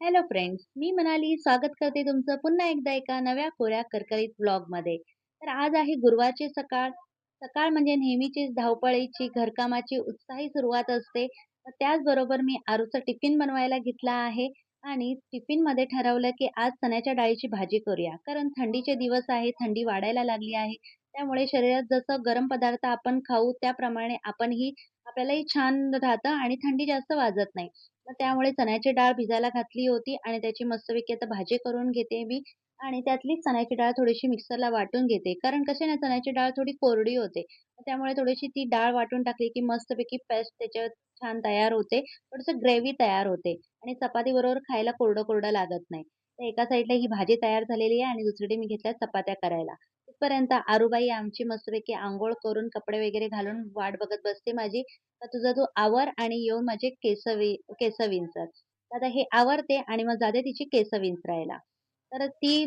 Hello friends मी मनाली स्वागत करते तुमचं पुन्हा एकदा एका नव्या कोऱ्या करकरीत ब्लॉगमध्ये तर आज आहे गुरुवारची सकाळ. सकाळ म्हणजे नेहमीची धावपळीची घरकामाची उत्साही सुरुवात असते. तर त्याचबरोबर मी आरूचा टिफिन बनवायला घेतला आहे आणि टिफिनमध्ये ठरवलं की आज चण्याच्या डाळीची भाजी करूया. कारण थंडीचे दिवस आहे थंडी वाढायला लागली आहे. त्यामुळे शरीरात जसं गरम पदार्थ आपण खाऊ त्याप्रमाणे आपणही आपल्यालाही छान राहतं आणि थंडी जास्त वाजत नाही. मग त्यामुळे चण्याची डाळ भिजायला घातली होती आणि त्याची मस्तपैकी आता भाजी करून घेते मी. आणि त्यातलीच चण्याची डाळ थोडीशी मिक्सरला वाटून घेते. कारण कसे ना चण्याची डाळ थोडी कोरडी होते. त्यामुळे थोडीशी ती डाळ वाटून टाकली की मस्तपैकी पेस्ट त्याच्यावर छान तयार होते. थोडंसं ग्रेव्ही तयार होते. आणि चपाती बरोबर खायला कोरडं कोरडं लागत नाही. तर एका साईडला ही भाजी तयार झालेली आहे आणि दुसरीकडे मी घेतल्या चपात्या करायला. तिथपर्यंत आरुबाई आमची मस्तपैकी आंघोळ करून कपडे वगैरे घालून वाट बघत बसते माझी. तर तुझा तू आवर आणि येऊन माझे केस वि केस विंचर आता हे आवरते आणि मग जाते तिची केस विंचरायला तर ती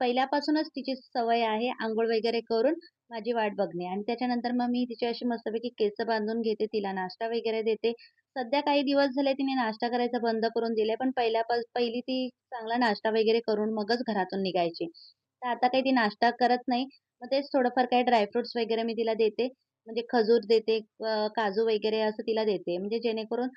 पहिल्यापासूनच तिची सवय आहे आंघोळ वगैरे करून माझी वाट बघणे. आणि त्याच्यानंतर मग मी तिची अशी मस्तपैकी केस बांधून घेते तिला नाश्ता वगैरे देते. सध्या काही दिवस झाले तिने नाश्ता करायचा बंद करून दिले पण पहिल्या पहिली ती चांगला नाश्ता वगैरे करून मगच घरातून निघायची. तर आता काही ती नाश्ता करत नाही. मग तेच थोडंफार काही ड्रायफ्रुट्स वगैरे मी तिला देते. म्हणजे खजूर देते काजू वगैरे असं तिला देते. म्हणजे जेणेकरून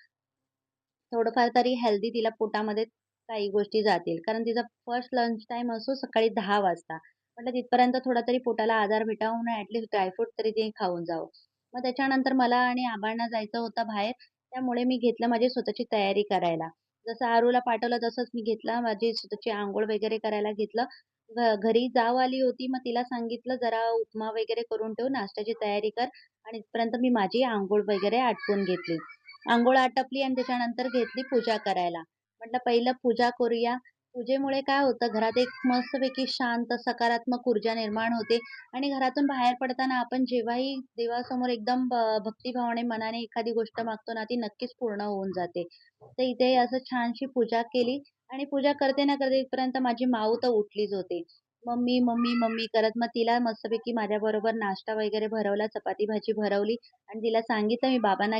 थोडंफार तरी हेल्दी तिला पोटामध्ये काही गोष्टी जातील. कारण तिचा फर्स्ट लंच टाइम असो सकाळी दहा वाजता. म्हटलं तिथपर्यंत थोडा तरी पोटाला आधार भेटावून म्हणून ॲटलिस्ट ड्रायफ्रूट तरी ते खाऊन जावं. मग त्याच्यानंतर मला आणि आबांना जायचं होतं बाहेर. त्यामुळे मी घेतलं माझी स्वतःची तयारी करायला. जसं आरूला पाठवलं तसंच मी घेतलं. माझी स्वतःची आंघोळ वगैरे करायला घेतलं. घरी जाव आली होती मग तिला सांगितलं जरा उपमा वगैरे करून ठेव नाश्त्याची तयारी कर आणि इथपर्यंत मी माझी आंघोळ वगैरे आटपून घेतली. आंघोळ आटपली आणि त्याच्यानंतर घेतली पूजा करायला. म्हटलं पहिलं पूजा करूया. पूजेमुळे काय होतं घरात एक मस्तपैकी शांत सकारात्मक ऊर्जा निर्माण होते आणि घरातून बाहेर पडताना आपण जेव्हाही देवासमोर एकदम भक्तिभावाने मनाने एखादी गोष्ट मागतो ना ती नक्कीच पूर्ण होऊन जाते. तर इथे असं छानशी पूजा केली. आणि पूजा करते ना करते इथपर्यंत माझी माऊ तर उठलीच होती. मम्मी मम्मी मम्मी करत मग तिला मस्तपैकी माझ्याबरोबर नाश्ता वगैरे भरवला चपाती भाजी भरवली आणि तिला सांगितलं मी बाबांना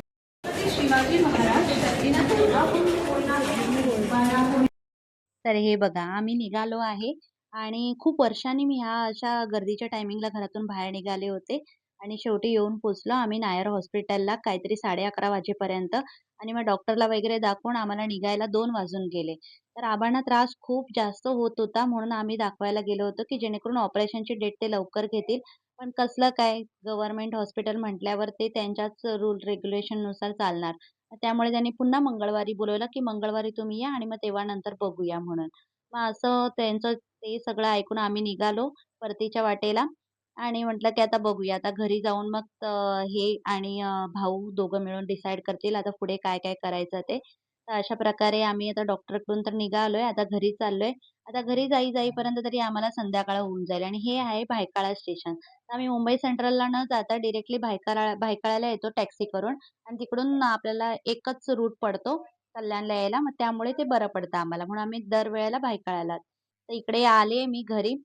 तर हे बघा आम्ही निघालो आहे आणि खूप वर्षांनी मी ह्या अशा गर्दीच्या टायमिंगला घरातून बाहेर निघाले होते आणि शेवटी येऊन पोचलो आम्ही नायर हॉस्पिटलला काहीतरी साडे अकरा वाजेपर्यंत आणि मग डॉक्टरला वगैरे दाखवून आम्हाला निघायला दोन वाजून गेले. तर आबांना त्रास खूप जास्त होत होता म्हणून आम्ही दाखवायला गेलो होतो की जेणेकरून ऑपरेशनची डेट ते लवकर घेतील. पण कसलं काय गव्हर्नमेंट हॉस्पिटल म्हटल्यावर ते त्यांच्याच रूल रेग्युलेशननुसार चालणार. त्यामुळे त्यांनी पुन्हा मंगळवारी बोलवलं की मंगळवारी तुम्ही या आणि मग तेव्हा नंतर बघूया म्हणून. मग असं त्यांचं ते सगळं ऐकून आम्ही निघालो परतीच्या वाटेला. आणि म्हटलं की आता बघूया. आता घरी जाऊन मग हे आणि भाऊ दोघं मिळून डिसाईड करतील आता पुढे काय काय करायचं ते. तर अशा प्रकारे आम्ही आता डॉक्टरकडून तर निघालोय. आता घरी चाललोय. आता घरी जाई जाईपर्यंत तरी आम्हाला संध्याकाळ होऊन जाईल आणि हे आहे भायकाळा स्टेशन. आम्ही मुंबई सेंट्रलला न जाता डिरेक्टली भायकाळा भायकाळाला येतो टॅक्सी करून आणि तिकडून आपल्याला एकच रूट पडतो कल्याणला यायला. मग त्यामुळे ते बरं पडतं आम्हाला. म्हणून आम्ही दरवेळेला भायकाळाला तर इकडे आले मी घरी.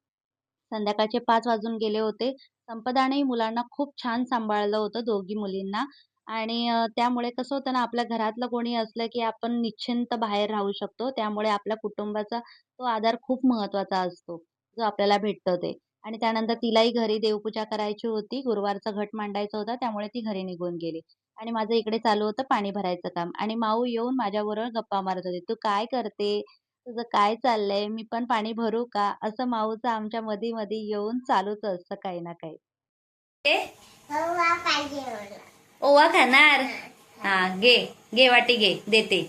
संध्याकाळचे पाच वाजून गेले होते. संपदाने मुलांना खूप छान सांभाळलं होतं दोघी मुलींना. आणि त्यामुळे कसं होतं ना आपल्या घरातलं कोणी असलं की आपण निश्चिंत बाहेर राहू शकतो. त्यामुळे आपल्या कुटुंबाचा तो आधार खूप महत्त्वाचा असतो जो आपल्याला भेटतो ते. आणि त्यानंतर तिलाही घरी देवपूजा करायची होती. गुरुवारचा घट मांडायचा होता त्यामुळे ती घरी निघून गेली. आणि माझं इकडे चालू होतं पाणी भरायचं काम. आणि माऊ येऊन माझ्याबरोबर गप्पा मारत होती. तू काय करते? तुझं काय चाललंय? मी पण पाणी भरू का? असं माऊचं आमच्या मधी मधी येऊन चालूच असतं काही ना काही. ओवा खाणार? हा घे. घे वाटी घे. देते.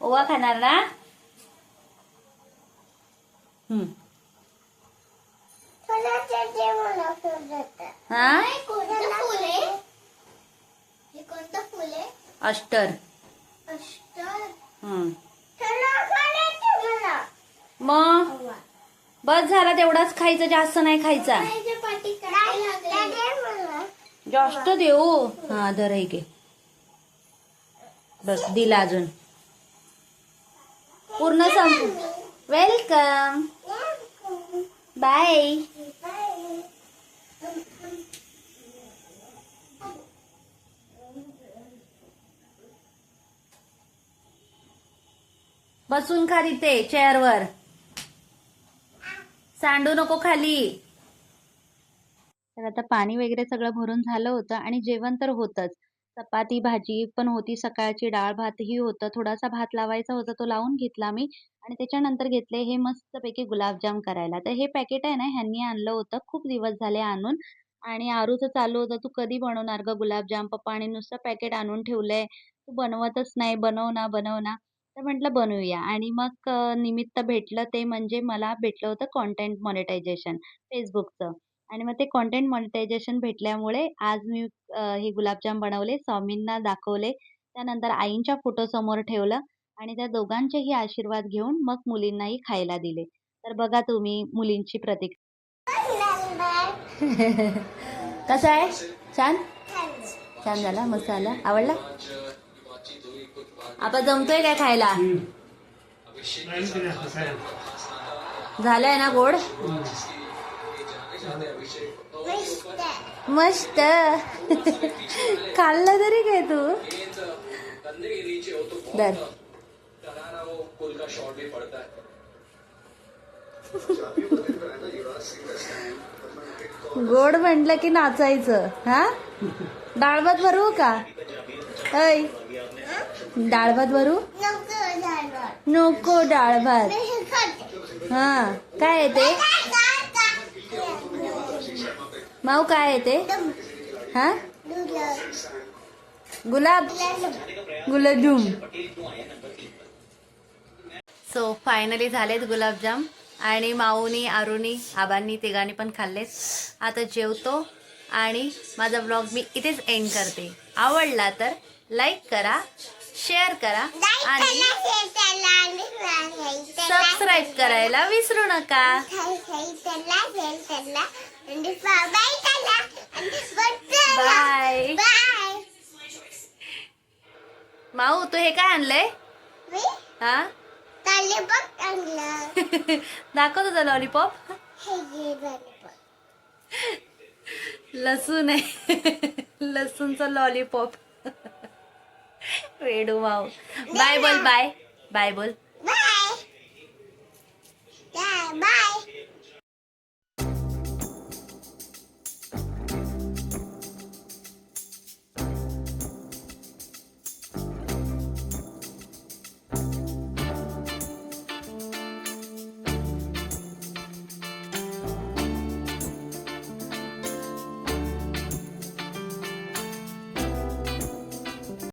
ओवा खाणार ना? हम्म. हा? अष्टर मग? बस झाला तेवढाच खायचं जास्त नाही खायचा. जास्त देऊ? हा धर आहे की बस दिला अजून. पूर्ण संपू वेलकम बाय बसून खा तिथे चेअरवर. सांडू नको खाली. तर आता पाणी वगैरे सगळं भरून झालं होतं आणि जेवण तर होतंच. चपाती भाजी पण होती सकाळची डाळ भातही होतं. थोडासा भात लावायचा होता तो लावून घेतला मी. आणि त्याच्यानंतर घेतले हे मस्तपैकी गुलाबजाम करायला. तर हे पॅकेट आहे ना ह्यांनी आणलं होतं. खूप दिवस झाले आणून. आणि आरूचं चालू होतं. तू कधी बनवणार ग गुलाबजाम? पप्पा आणि नुसतं पॅकेट आणून ठेवलंय. तू बनवतच नाही. बनव ना बनव ना. तर म्हटलं बनवूया. आणि मग निमित्त भेटलं ते म्हणजे मला भेटलं होतं कॉन्टेंट मॉनिटायझेशन फेसबुकचं आणि मग ते कॉन्टेंट मॉनिटायझेशन भेटल्यामुळे आज मी हे गुलाबजाम बनवले स्वामींना दाखवले. त्यानंतर आईंच्या फोटोसमोर ठेवलं आणि त्या दोघांचेही आशीर्वाद घेऊन मग मुलींनाही खायला दिले. तर बघा तुम्ही मुलींची प्रतिक्रिया कसा आहे? छान? छान झाला मस्त आला आवडला? आपण जमतोय काय खायला? झालंय ना गोड? मस्त. खाल्लं तरी काय तू? दर गोड म्हटलं की नाचायचं हा? डाळ भात भरू का? ऐ. डाळ भात भरू नको डाळ भात. हा काय येते माऊ काय आहे ते? हा? गुलाब. गुलाबजाम. सो फायनली झालेत गुलाबजाम. आणि माऊनी आरुनी आबांनी तिघांनी पण खाल्लेत. आता जेवतो आणि माझा ब्लॉग मी इथेच एंड करते. आवडला तर लाईक करा शेअर करा आणि सबस्क्राईब करायला विसरू नका. बाय बाय माऊ तू हे काय आणलंय? हा? दाखव तुझा हे लॉलीपॉप लसूण आहे. लसूणचा लॉलीपॉप वेडू माऊ बाय बोल बाय. बाय बोल. Bye bye